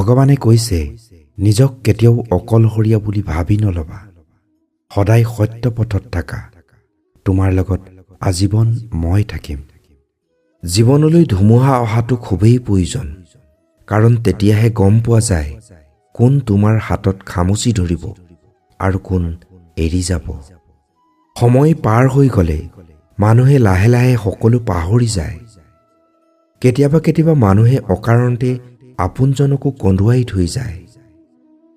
ভগৱানে কৈছে নিজক কেতিয়াও অকলশৰীয়া বুলি ভাবি নল'বা। সদায় সত্য পথত থাকা। তোমাৰ লগত আজীৱন মই থাকিম। জীৱনলৈ ধুমুহা অহাটো খুবেই প্ৰয়োজন কাৰণ তেতিয়াহে গম পোৱা যায় কোন তোমাৰ হাতত খামুচি ধৰিব আৰু কোন এৰি যাব। সময় পাৰ হৈ গ'লে মানুহে লাহে লাহে সকলো পাহৰি যায়। কেতিয়াবা কেতিয়াবা মানুহে অকাৰণতে আপোনজনকো কন্দুৱাই থৈ যায়।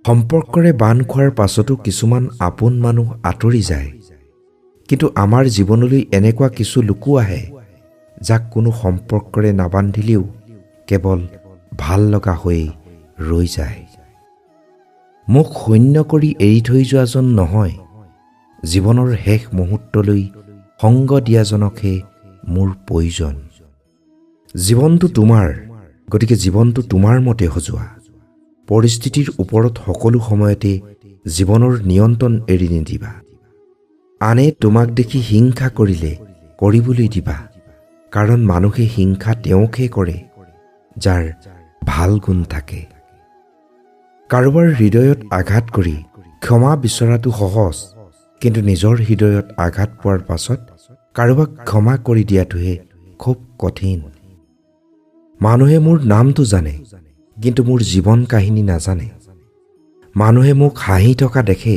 সম্পৰ্কৰে বান্ধ খোৱাৰ পাছতো কিছুমান আপোন মানুহ আঁতৰি যায়। কিন্তু আমাৰ জীৱনলৈ এনেকুৱা কিছু লোকো আহে যাক কোনো সম্পৰ্কৰে নাবান্ধিলেও কেৱল ভাল লগা হৈ ৰৈ যায়। মোক শূন্য কৰি এৰি থৈ যোৱাজন নহয় জীৱনৰ শেষ মুহূৰ্তলৈ সংগ দিয়াজনকহে মোৰ প্ৰয়োজন। জীৱনটো তোমাৰ গতিকে জীৱনটো তোমাৰ মতে সজোৱা। পৰিস্থিতিৰ ওপৰত সকলো সময়তে জীৱনৰ নিয়ন্ত্ৰণ এৰি নিদিবা। আনে তোমাক দেখি হিংসা কৰিলে কৰিবলৈ দিবা কাৰণ মানুহে হিংসা তেওঁকহে কৰে যাৰ ভাল গুণ থাকে। কাৰোবাৰ হৃদয়ত আঘাত কৰি ক্ষমা বিচৰাটো সহজ কিন্তু নিজৰ হৃদয়ত আঘাত পোৱাৰ পাছত কাৰোবাক ক্ষমা কৰি দিয়াটোহে খুব কঠিন। মানুহে মোৰ নামটো জানে কিন্তু মোৰ জীৱন কাহিনী নাজানে। মানুহে মোক হাঁহি থকা দেখে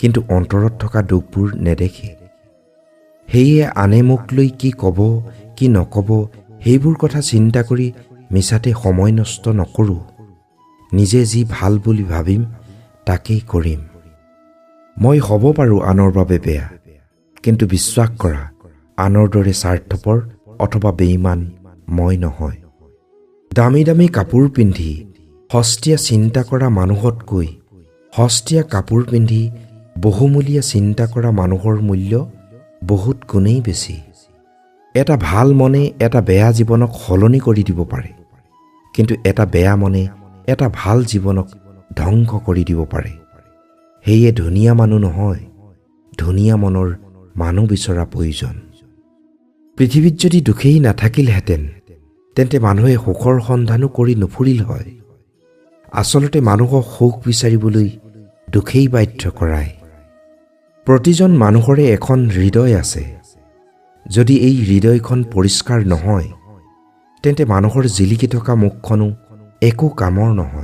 কিন্তু অন্তৰত থকা দুখবোৰ নেদেখে। সেয়ে আনে মোক লৈ কি ক'ব কি নক'ব সেইবোৰ কথা চিন্তা কৰি মিছাতে সময় নষ্ট নকৰোঁ। নিজে যি ভাল বুলি ভাবিম তাকেই কৰিম। মই হ'ব পাৰোঁ আনৰ বাবে বেয়া কিন্তু বিশ্বাস কৰা আনৰ দৰে স্বাৰ্থপৰ অথবা বেইমান মই নহয়। দামী দামী কাপোৰ পিন্ধি সস্তীয়া চিন্তা কৰা মানুহতকৈ সস্তীয়া কাপোৰ পিন্ধি বহুমূলীয়া চিন্তা কৰা মানুহৰ মূল্য বহুত গুণেই বেছি। এটা ভাল মনে এটা বেয়া জীৱনক সলনি কৰি দিব পাৰে কিন্তু এটা বেয়া মনে এটা ভাল জীৱনক ধ্বংস কৰি দিব পাৰে। সেয়ে ধুনীয়া মানুহ নহয় ধুনীয়া মনৰ মানুহ বিচৰা প্ৰয়োজন। পৃথিৱীত যদি দুখেই নাথাকিলহেঁতেন তেন্তে মানুহে সুখৰ সন্ধানো কৰি নুফুৰিল হয়। আচলতে মানুহক সুখ বিচাৰিবলৈ দুখেই বাধ্য কৰায়। প্ৰতিজন মানুহৰে এখন হৃদয় আছে। যদি এই হৃদয়খন পৰিষ্কাৰ নহয় তেন্তে মানুহৰ জিলিকি থকা মুখখনো একো কামৰ নহয়।